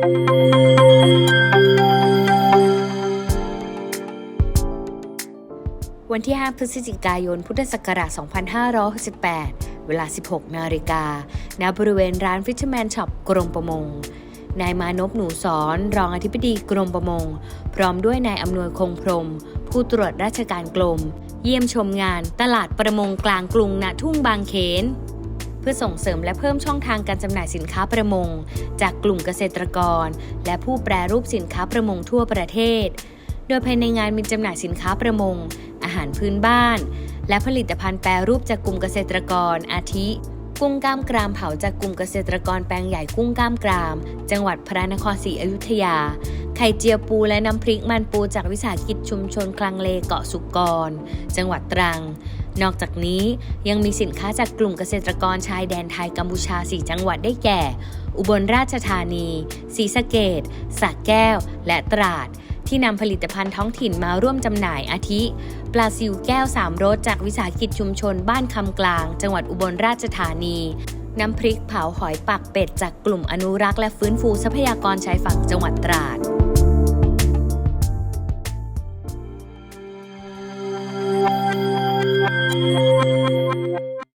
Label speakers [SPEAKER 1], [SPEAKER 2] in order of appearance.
[SPEAKER 1] วันที่ 5 พฤศจิกายน พุทธศักราช 2568 เวลา 16 นาฬิกา ณ บริเวณร้าน Fisherman Shop กรมประมง นายมานพหนูสอน รองอธิบดีกรมประมง พร้อมด้วยนายอำนวยคงพรม ผู้ตรวจราชการกรม เยี่ยมชมงานตลาดประมงกลางกรุงณทุ่งบางเขน เพื่อส่งเสริมและเพิ่มช่องทางการจำหน่ายสินค้าประมง จากกลุ่มเกษตรกร และผู้แปรรูปสินค้าประมงทั่วประเทศ โดยภายในงานมีจำหน่ายสินค้าประมง อาหารพื้นบ้าน และผลิตภัณฑ์แปรรูปจากกลุ่มเกษตรกร อาทิ กุ้งกล้ามกรามเผาจากกลุ่มเกษตรกรแปลงใหญ่กุ้งกล้ามกราม จังหวัดพระนครศรีอยุธยา ไข่เจียวปูและน้ำพริกมันปูจากวิสาหกิจชุมชนคลังเลเกาะสุกร จังหวัดตรัง นอกจากนี้ยังมีสินค้าจากกลุ่มเกษตรกรชายแดนไทยกัมพูชา 4 จังหวัดได้แก่ อุบลราชธานีศรีสะเกดสระแก้ว และตราด ที่นำผลิตภัณฑ์ท้องถิ่นมาร่วมจำหน่ายอาทิ ปลาซิวแก้วสามรสจากวิสาหกิจชุมชนบ้านคำกลาง จังหวัดอุบลราชธานีน้ำพริกเผาหอยปักเป็ดจากกลุ่มอนุรักษ์และฟื้นฟูทรัพยากรชายฝั่งจังหวัดตราด